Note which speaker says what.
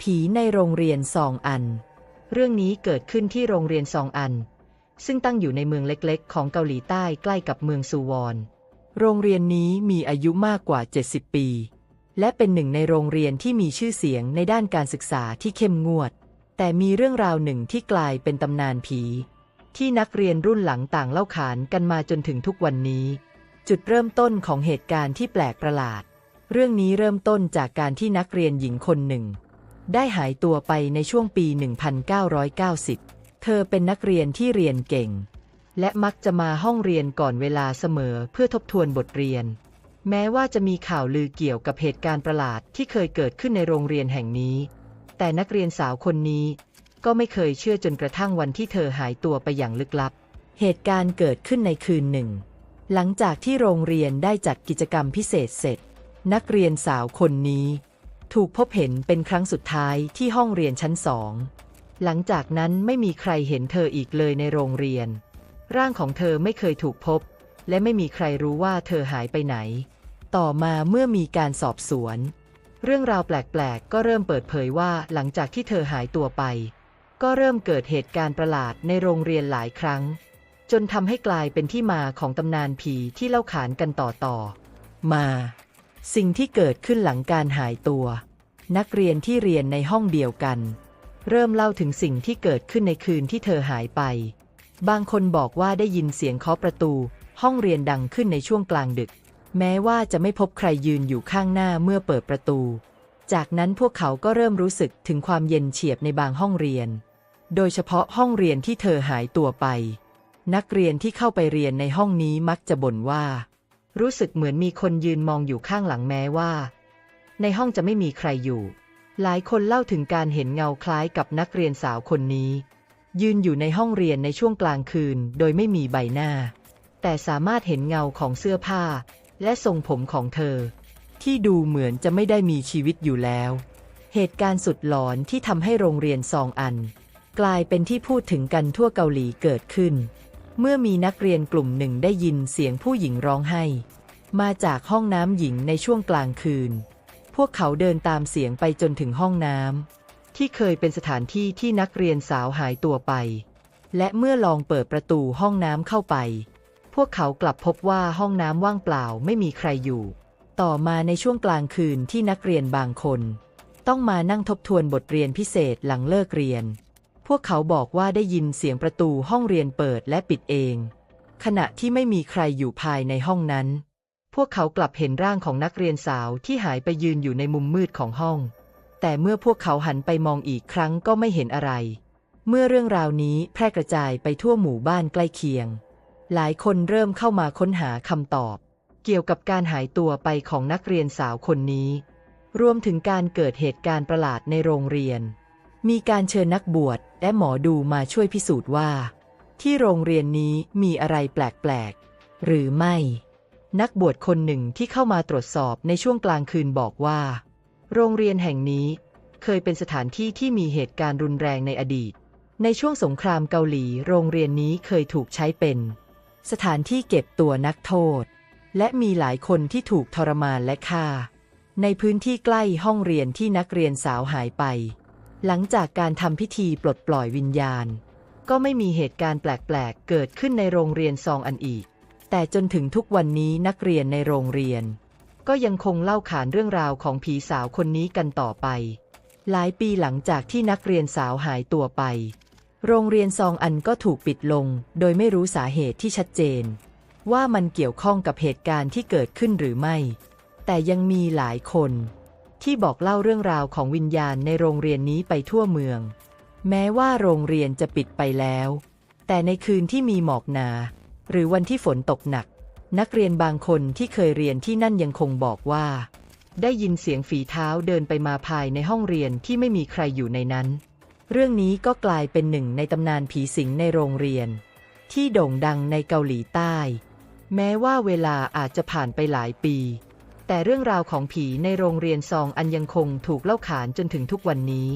Speaker 1: ผีในโรงเรียนซองอัน
Speaker 2: เรื่องนี้เกิดขึ้นที่โรงเรียนซองอัน ซึ่งตั้งอยู่ในเมืองเล็กๆ ของเกาหลีใต้ใกล้กับเมืองซูวอน
Speaker 1: โรงเรียนนี้มีอายุมากกว่า 70 ปี และเป็นหนึ่งในโรงเรียนที่มีชื่อเสียงในด้านการศึกษาที่เข้มงวด แต่มีเรื่องราวหนึ่งที่กลายเป็นตำนานผี ที่นักเรียนรุ่นหลังต่างเล่าขานกันมาจนถึงทุกวันนี้ จุดเริ่มต้นของเหตุการณ์ที่แปลกประหลาด เรื่องนี้เริ่มต้นจากการที่นักเรียนหญิงคนหนึ่ง ได้หายตัวไปในช่วงปี 1990 เธอเป็นนักเรียนที่เรียนเก่ง และมักจะมาห้องเรียนก่อนเวลาเสมอเพื่อทบทวนบทเรียน แม้ว่าจะมีข่าวลือเกี่ยวกับเหตุการณ์ประหลาดที่เคยเกิดขึ้นในโรงเรียนแห่งนี้ แต่นักเรียนสาวคนนี้ ก็ไม่เคยเชื่อจนกระทั่งวันที่เธอหายตัวไปอย่างลึกลับ เหตุการณ์เกิดขึ้นในคืนหนึ่ง หลังจากที่โรงเรียนได้จัดกิจกรรมพิเศษเสร็จ นักเรียนสาวคนนี้ ถูกพบเห็นเป็นครั้งสุดท้ายที่ห้องเรียนชั้นสอง หลังจากนั้นไม่มีใครเห็นเธออีกเลยในโรงเรียน ร่างของเธอไม่เคยถูกพบ และไม่มีใครรู้ว่าเธอหายไปไหน ต่อมาเมื่อมีการสอบสวน เรื่องราวแปลกๆ ก็เริ่มเปิดเผยว่าหลังจากที่เธอหายตัวไป ก็เริ่มเกิดเหตุการณ์ประหลาดในโรงเรียนหลายครั้ง จนทำให้กลายเป็นที่มาของตำนานผีที่เล่าขานกันต่อๆมา สิ่งที่เกิดขึ้นหลังการหายตัว นักเรียนที่เรียนในห้องเดียวกัน เริ่มเล่าถึงสิ่งที่เกิดขึ้นในคืนที่เธอหายไป บางคนบอกว่าได้ยินเสียงเคาะประตู ห้องเรียนดังขึ้นในช่วงกลางดึก แม้ว่าจะไม่พบใครยืนอยู่ข้างหน้าเมื่อเปิดประตู จากนั้นพวกเขาก็เริ่มรู้สึกถึงความเย็นเฉียบในบางห้องเรียน โดยเฉพาะห้องเรียนที่เธอหายตัวไป นักเรียนที่เข้าไปเรียนในห้องนี้มักจะบ่นว่า รู้สึกเหมือนมีคนยืนมองอยู่ข้างหลังแม้ว่า ในห้องจะไม่มีใครอยู่ หลายคนเล่าถึงการเห็นเงาคล้ายกับนักเรียนสาวคนนี้ ยืนอยู่ในห้องเรียนในช่วงกลางคืนโดยไม่มีใบหน้า แต่สามารถเห็นเงาของเสื้อผ้า และทรงผมของเธอ ที่ดูเหมือนจะไม่ได้มีชีวิตอยู่แล้ว เหตุการณ์สุดหลอนที่ทำให้โรงเรียนซองอัน กลายเป็นที่พูดถึงกันทั่วเกาหลีเกิดขึ้น เมื่อมีนักเรียนกลุ่มหนึ่งได้ยินเสียงผู้หญิงร้องไห้ มาจากห้องน้ำหญิงในช่วงกลางคืน พวกเขาเดินตามเสียงไปจนถึงห้องน้ำที่เคยเป็นสถานที่ที่นักเรียนสาวหายตัวไป และเมื่อลองเปิดประตูห้องน้ำเข้าไป พวกเขากลับพบว่าห้องน้ำว่างเปล่าไม่มีใครอยู่ ต่อมาในช่วงกลางคืนที่นักเรียนบางคน ต้องมานั่งทบทวนบทเรียนพิเศษหลังเลิกเรียน วกเขาบอกว่าได้ยินเสียงประตูห้องเรียนเปิดและปิดเอง ขณะที่ไม่มีใครอยู่ภายในห้องนั้น พวกเขากลับเห็นร่างของนักเรียนสาวที่หายไปยืนอยู่ในมุมมืดของห้อง แต่เมื่อพวกเขาหันไปมองอีกครั้งก็ไม่เห็นอะไร เมื่อเรื่องราวนี้แพร่กระจายไปทั่วหมู่บ้านใกล้เคียง หลายคนเริ่มเข้ามาค้นหาคำตอบ เกี่ยวกับการหายตัวไปของนักเรียนสาวคนนี้ รวมถึงการเกิดเหตุการณ์ประหลาดในโรงเรียน มีการเชิญนักบวชและหมอดูมาช่วยพิสูจน์ว่า ที่โรงเรียนนี้มีอะไรแปลกๆ หรือไม่ นักบวชคนหนึ่งที่เข้ามาตรวจสอบในช่วงกลางคืนบอกว่า โรงเรียนแห่งนี้เคยเป็นสถานที่ที่มีเหตุการณ์รุนแรงในอดีต ในช่วงสงครามเกาหลี โรงเรียนนี้เคยถูกใช้เป็น สถานที่เก็บตัวนักโทษ และมีหลายคนที่ถูกทรมานและฆ่า ในพื้นที่ใกล้ห้องเรียนที่นักเรียนสาวหายไป หลังจากการทำพิธีปลดปล่อยวิญญาณ ก็ไม่มีเหตุการณ์แปลกๆ เกิดขึ้นในโรงเรียนซองอันอีก แต่จนถึงทุกวันนี้นักเรียนในโรงเรียน ก็ยังคงเล่าขานเรื่องราวของผีสาวคนนี้กันต่อไป หลายปีหลังจากที่นักเรียนสาวหายตัวไป โรงเรียนซองอันก็ถูกปิดลง โดยไม่รู้สาเหตุที่ชัดเจน ว่ามันเกี่ยวข้องกับเหตุการณ์ที่เกิดขึ้นหรือไม่ แต่ยังมีหลายคน ที่บอกเล่าเรื่องราวของวิญญาณในโรงเรียนนี้ไปทั่วเมือง แม้ว่าโรงเรียนจะปิดไปแล้ว แต่ในคืนที่มีหมอกหนา หรือวันที่ฝนตกหนัก นักเรียนบางคนที่เคยเรียนที่นั่นยังคงบอกว่า ได้ยินเสียงฝีเท้าเดินไปมาภายในห้องเรียนที่ไม่มีใครอยู่ในนั้น เรื่องนี้ก็กลายเป็นหนึ่งในตำนานผีสิงในโรงเรียน ที่โด่งดังในเกาหลีใต้ แม้ว่าเวลาอาจจะผ่านไปหลายปี แต่เรื่องราวของผีในโรงเรียนซองอันยังคงถูกเล่าขานจนถึงทุกวันนี้